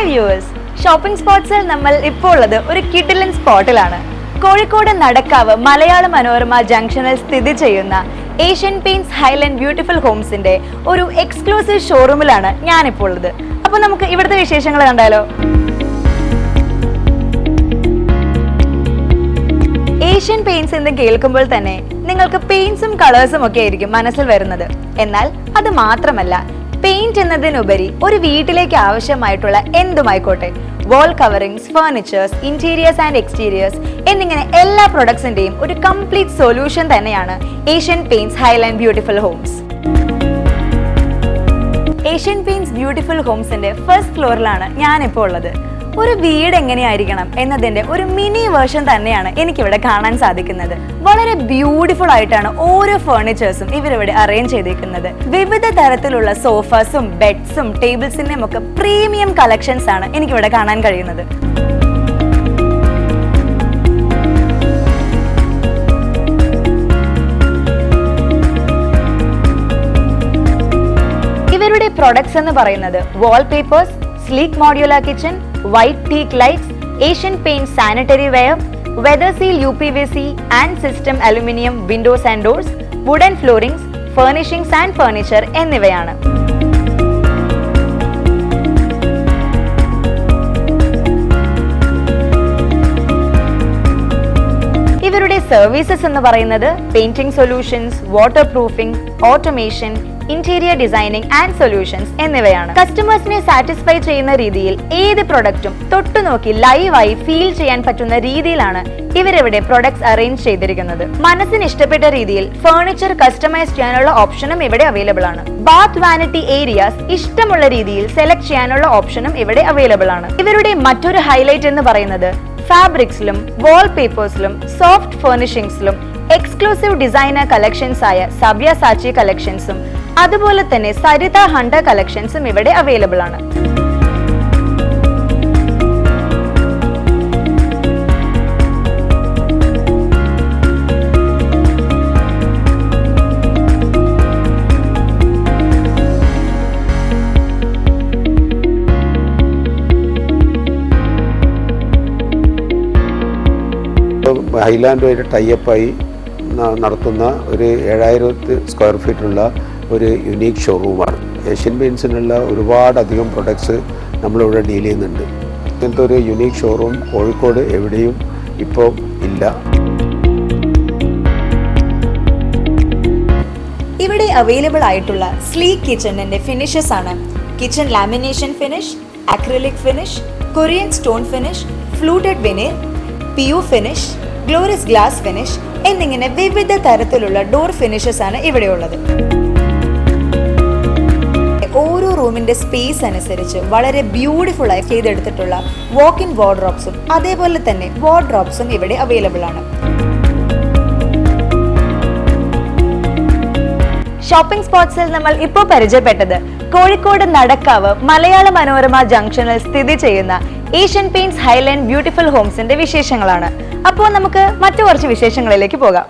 Hi viewers shopping സ്പോട്ട്സിൽ നമ്മൾ ഇപ്പോൾ ഉള്ളത് ഒരു കിഡിലൻ സ്പോട്ടിലാണ്. കോഴിക്കോട് നടക്കാവ് മലയാള മനോരമ ജംഗ്ഷനിൽ സ്ഥിതി ചെയ്യുന്ന ഏഷ്യൻ പെയിൻസ് ഹൈലൻഡ് ബ്യൂട്ടിഫുൾ ഹോംസിന്റെ ഒരു എക്സ്ക്ലൂസീവ് ഷോറൂമിലാണ് ഞാനിപ്പോൾ ഉള്ളത്. അപ്പൊ നമുക്ക് ഇവിടുത്തെ വിശേഷങ്ങൾ കണ്ടാലോ? ഏഷ്യൻ പെയിൻസ് എന്ന് കേൾക്കുമ്പോൾ തന്നെ നിങ്ങൾക്ക് പെയിൻസും കളേഴ്സും ഒക്കെ ആയിരിക്കും മനസ്സിൽ വരുന്നത്. എന്നാൽ അത് മാത്രമല്ല പെയിന്റ് എന്നതിനുപരി ഒരു വീട്ടിലേക്ക് ആവശ്യമായിട്ടുള്ള എന്തുമായിക്കോട്ടെ? Wall coverings furnitures interiors and exteriors എന്നിങ്ങനെ എല്ലാ പ്രൊഡക്ട്സിന്റെയും ഒരു കംപ്ലീറ്റ് സൊല്യൂഷൻ തന്നെയാണ് Asian Paints Highland Beautiful Homes Asian Paints Beautiful ഹോംസിന്റെ first ഫ്ലോറിലാണ് ഞാനിപ്പോൾ ഉള്ളത്. ഒരു വീട് എങ്ങനെയായിരിക്കണം എന്നതിന്റെ ഒരു മിനി വേർഷൻ തന്നെയാണ് എനിക്കിവിടെ കാണാൻ സാധിക്കുന്നത്. വളരെ ബ്യൂട്ടിഫുൾ ആയിട്ടാണ് ഓരോ ഫേർണിച്ചേഴ്സും ഇവരിവിടെ അറേഞ്ച് ചെയ്തിരിക്കുന്നത് വിവിധ തരത്തിലുള്ള സോഫാസും ബെഡ്സും ടേബിൾസിന്റെയും ഒക്കെ പ്രീമിയം കളക്ഷൻസ് ആണ് എനിക്കിവിടെ കാണാൻ കഴിയുന്നത്. ഇവരുടെ പ്രൊഡക്ട്സ് എന്ന് പറയുന്നത് wall papers sleek modular kitchen Asian Paint sanitary ware weather seal U P V C and system aluminium windows and doors wooden floorings furnishings and furniture എന്നിവയാണ്. ഇവരുടെ സർവീസസ് എന്ന് പറയുന്നത് painting solutions waterproofing automation interior designing and solutions എന്നിവയാണ്. കസ്റ്റമേഴ്സിനെ satisfy ചെയ്യുന്ന രീതിയിൽ ഏത് പ്രൊഡക്റ്റും തൊട്ടുനോക്കി ലൈവായി ഫീൽ ചെയ്യാൻ പറ്റുന്ന രീതിയിലാണ് ഇവരിവിടെ പ്രൊഡക്ട്സ് അറേഞ്ച് ചെയ്തിരിക്കുന്നത്. മനസ്സിന് ഇഷ്ടപ്പെട്ട രീതിയിൽ ഫർണിച്ചർ കസ്റ്റമൈസ് ചെയ്യാനുള്ള ഓപ്ഷനും ഇവിടെ അവൈലബിൾ ആണ്. ബാത്ത് വാനിറ്റി ഏരിയാസ് ഇഷ്ടമുള്ള രീതിയിൽ സെലക്ട് ചെയ്യാനുള്ള ഓപ്ഷനും ഇവിടെ അവൈലബിൾ ആണ്. ഇവരുടെ മറ്റൊരു ഹൈലൈറ്റ് എന്ന് പറയുന്നത് ഫാബ്രിക്സിലും വാൾ പേപ്പേഴ്സിലും സോഫ്റ്റ് ഫർണിഷിംഗ്സിലും എക്സ്ക്ലൂസീവ് ഡിസൈനർ കളക്ഷൻസ് ആയ സബ്യ സാച്ചി കളക്ഷൻസും അതുപോലെ തന്നെ സരിത ഹണ്ട കളക്ഷൻസും ഇവിടെ അവൈലബിൾ ആണ്. ഹൈലാൻഡുമായിട്ട് ടൈപ്പായി നടത്തുന്ന ഒരു ഏഴായിരത്തി സ്ക്വയർ ഫീറ്റുള്ള ഒരു യുണീക്ക് ഷോറൂമാണ് ഏഷ്യൻ പെയിൻസിനുള്ള ഒരുപാടധികം പ്രൊഡക്ട്സ് നമ്മളിവിടെ ഡീൽ ചെയ്യുന്നുണ്ട്. ഇങ്ങനത്തെ ഒരു യുണീക്ക് ഷോറൂം കോഴിക്കോട് എവിടെയും ഇപ്പോൾ ഇല്ല. ഇവിടെ അവൈലബിൾ ആയിട്ടുള്ള സ്ലീക്ക് കിച്ചണിന്റെ ഫിനിഷസ് ആണ്. Kitchen lamination finish acrylic finish Corian stone finish fluted veneer P U finish glorious glass finish എന്നിങ്ങനെ വിവിധ തരത്തിലുള്ള ഡോർ ഫിനിഷസ് ആണ് ഇവിടെ റൂമിന്റെ സ്പേസ് അനുസരിച്ച് വളരെ ബ്യൂട്ടിഫുൾ ആയി ചെയ്തെടുത്തിട്ടുള്ള വാക്ക് ഇൻ വാർഡ്രോപ്സും അതേപോലെ തന്നെ വാർഡ്രോപ്സും ഇവിടെ അവൈലബിൾ ആണ്. ഷോപ്പിംഗ് സ്പോട്സിൽ നമ്മൾ ഇപ്പോൾ പരിചയപ്പെട്ടത് കോഴിക്കോട് നടക്കാവ് മലയാള മനോരമ ജംഗ്ഷനിൽ സ്ഥിതി ചെയ്യുന്ന ഏഷ്യൻ പെയിന്റ്സ് ഹൈലൻഡ് ബ്യൂട്ടിഫുൾ ഹോംസിന്റെ വിശേഷങ്ങളാണ്. അപ്പോൾ നമുക്ക് മറ്റു കുറച്ച് വിശേഷങ്ങളിലേക്ക് പോകാം.